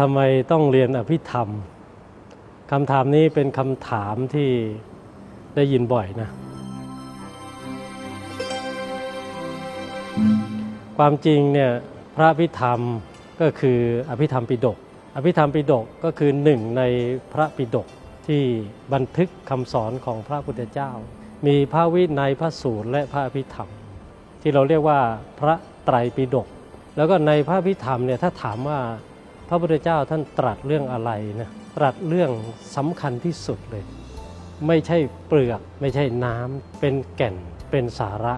ทำไมต้องเรียนอภิธรรมคำถามนี้เป็นคำถามที่ได้ยินบ่อยนะ ความจริงเนี่ยพระอภิธรรมก็คืออภิธรรมปิฎกอภิธรรมปิฎกก็คือหนึ่งในพระปิฎกที่บันทึกคำสอนของพระพุทธเจ้า มีพระวินัยพระสูตรและพระอภิธรรม ที่เราเรียกว่าพระไตรปิฎกแล้วก็ในพระอภิธรรมเนี่ยถ้าถามว่า พระพุทธเจ้าท่านตรัสเรื่องอะไรนะตรัสเรื่องสำคัญที่สุดเลย ไม่ใช่เปลือกไม่ใช่น้ำเป็นแก่นเป็นสาระ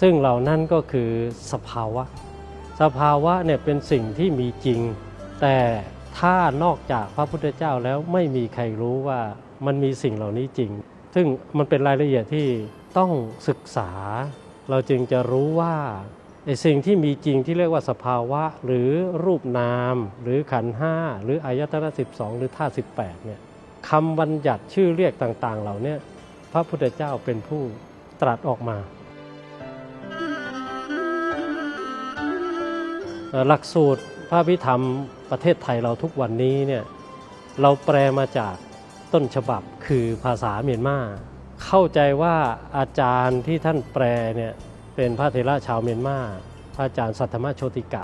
ซึ่งเหล่านั้นก็คือสภาวะ สภาวะเนี่ยเป็นสิ่งที่มีจริง แต่ถ้านอกจากพระพุทธเจ้าแล้วไม่มีใครรู้ว่ามันมีสิ่งเหล่านี้จริง ซึ่งมันเป็นรายละเอียดที่ต้องศึกษา เราจึงจะรู้ว่า สิ่งที่มีจริงที่เรียกว่าสภาวะหรือรูปนาม หรือขันห้าหรืออายตนะ12 หรือธาตุ18เนี่ยคำบัญญัติชื่อเรียกต่างๆ เหล่านี้พระพุทธเจ้าเป็นผู้ตรัสออกมา หลักสูตรพระพิธรรมประเทศไทยเราทุกวันนี้เนี่ยเราแปลมาจากต้นฉบับคือภาษาเมียนมาเข้าใจว่าอาจารย์ที่ท่านแปลเนี่ย เป็นพระเถระชาวเมียนมาพระอาจารย์สัทธรรมโชติกะ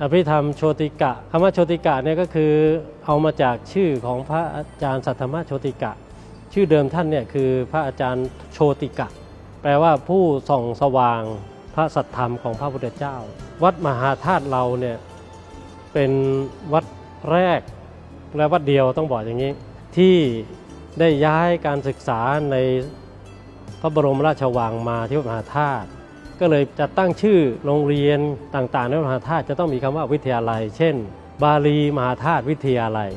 อภิธรรมโชติกะคำว่าโชติกะเนี่ยก็คือเอามาจากชื่อของพระอาจารย์สัทธรรมโชติกะ ชื่อเดิมท่านเนี่ยคือพระอาจารย์โชติกะ แปลว่าผู้ส่องสว่างพระสัทธรรมของพระพุทธเจ้า วัดมหาธาตุเราเนี่ยเป็นวัดแรกและวัดเดียวต้องบอกอย่างนี้ ที่ได้ย้ายการศึกษาในพระบรมราชวังมาที่วัดมหาธาตุ ก็เลยจะตั้งชื่อโรงเรียนต่างๆ ในมหาธาตุจะต้องมีคำว่าวิทยาลัย เช่น บาลีมหาธาตุวิทยาลัย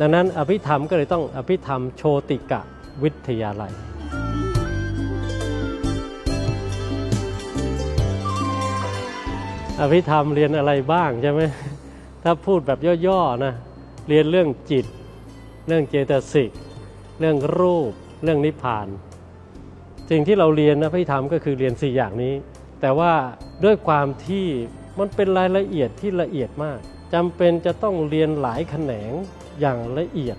ดังนั้นอภิธรรมก็เลยต้องอภิธรรมโชติกะวิทยาลัยอภิธรรมเรียนอะไรบ้างใช่ไหมถ้าพูดแบบย่อๆนะเรียนเรื่องจิต เรื่องเจตสิก เรื่องรูป เรื่องนิพพาน สิ่งที่เราเรียนนะอภิธรรมก็คือเรียนสี่อย่างนี้ แต่ว่าด้วยความที่มันเป็นรายละเอียดที่ละเอียดมากจำเป็นจะต้องเรียนหลายแขนงอย่างละเอียด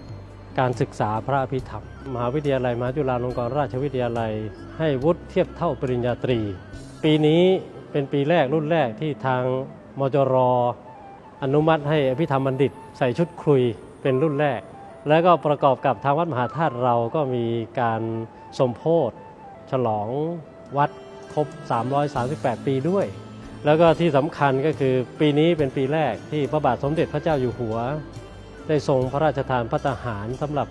การศึกษาพระอภิธรรม มหาวิทยาลัยมหาจุฬาลงกรณราชวิทยาลัย ให้วุฒิเทียบเท่าปริญญาตรี ปีนี้เป็นปีแรกรุ่นแรกที่ทางมจรอนุมัติให้อภิธรรมบัณฑิต ใส่ชุดคลุยเป็นรุ่นแรก แล้วก็ประกอบกับทางวัดมหาธาตุเราก็มีการสมโพธ ฉลองวัดครบ 338 ปีด้วย แล้วก็ที่สำคัญก็คือปีนี้เป็นปีแรกที่พระบาทสมเด็จพระเจ้าอยู่หัว ได้ทรงพระราชทานพระทหารสำหรับ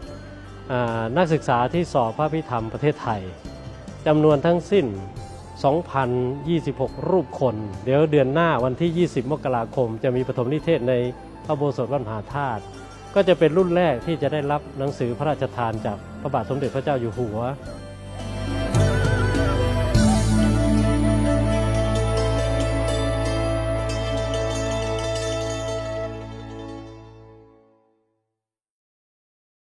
นักศึกษาที่สอบพระพิธรรมประเทศไทยจำนวนทั้งสิ้น 2,026 รูปคน เดี๋ยวเดือนหน้าวันที่ 20 มกราคม จะมีปฐมนิเทศในพระโบสถวัดมหาธาตุก็จะเป็นรุ่นแรกที่จะได้รับหนังสือพระราชทานจากพระบาทสมเด็จพระเจ้าอยู่หัว